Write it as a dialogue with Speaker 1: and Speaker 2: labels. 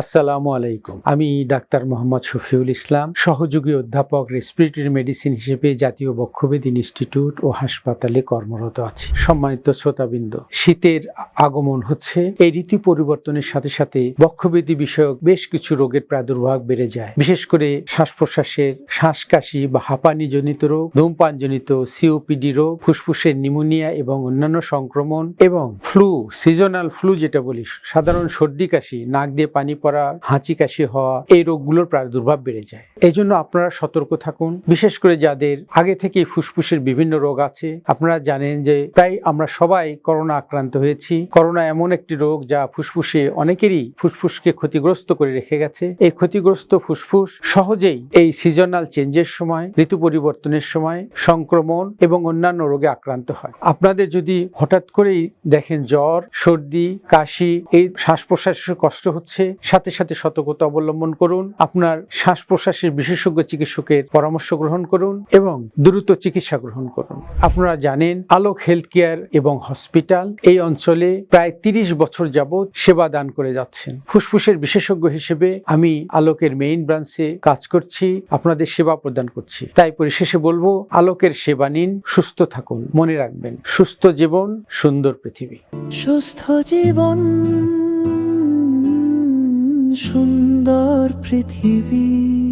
Speaker 1: আসসালামু আলাইকুম। আমি ডাক্তার মোহাম্মদ শফিউল ইসলাম, সহযোগী অধ্যাপক রেসপিরেটরি মেডিসিন হিসেবে জাতীয় বক্ষবেদ ইনস্টিটিউট ও হাসপাতালে কর্মরত আছি। সম্মানিত শ্রোতাবৃন্দ, শীতের আগমন হচ্ছে। এই ঋতু পরিবর্তনের সাথে সাথে বক্ষবেদী বিষয়ক বেশ কিছু রোগের প্রাদুর্ভাব বেড়ে যায়। বিশেষ করে শ্বাস প্রশ্বাসের শ্বাসকাশি বা হাঁপানি জনিত রোগ, ধূমপানজনিত সিওপিডি রোগ, ফুসফুসের নিমোনিয়া এবং অন্যান্য সংক্রমণ এবং ফ্লু, সিজনাল ফ্লু যেটা বলি, সাধারণ সর্দি কাশি, নাক দিয়ে পানি পড়া হাঁচি কাশি হওয়া এই রোগগুলোর প্রাদুর্ভাব বেড়ে যায়। এই জন্য আপনারা সতর্ক থাকুন। বিশেষ করে যাদের আগে থেকে ফুসফুসের বিভিন্ন রোগ আছে, আপনারা জানেন যে প্রায় আমরা সবাই করোনা আক্রান্ত হয়েছি। করোনা এমন একটি রোগ যা ফুসফুসে অনেকেরই ফুসফুসকে ক্ষতিগ্রস্ত করে রেখে গেছে। এই ক্ষতিগ্রস্ত ফুসফুস সহজেই এই সিজনাল চেঞ্জের সময়, ঋতু পরিবর্তনের সময় সংক্রমণ এবং অন্যান্য রোগে আক্রান্ত হয়। আপনাদের যদি হঠাৎ করেই দেখেন জ্বর, সর্দি, কাশি, এই শ্বাস প্রশ্বাসের কষ্ট হচ্ছে, সাথে সাথে সতর্কতা অবলম্বন করুন। আপনার শ্বাস প্রশ্বাসের বিশেষজ্ঞ চিকিৎসকের পরামর্শ গ্রহণ করুন এবং দ্রুত চিকিৎসা গ্রহণ করুন। আপনারা জানেন, আলোক হেলথ কেয়ার এবং হসপিটাল এই অঞ্চলে প্রায় তিরিশ বছর যাবৎ সেবা দান করে যাচ্ছেন। ফুসফুসের বিশেষজ্ঞ হিসেবে আমি আলোকের মেইন ব্রাঞ্চে কাজ করছি, আপনাদের সেবা প্রদান করছি। তাই পরিশেষে বলব, আলোকের সেবা নিন, সুস্থ থাকুন, মনে রাখবেন, সুস্থ জীবন, সুন্দর পৃথিবী।
Speaker 2: সুস্থ জীবন, সুন্দর পৃথিবী।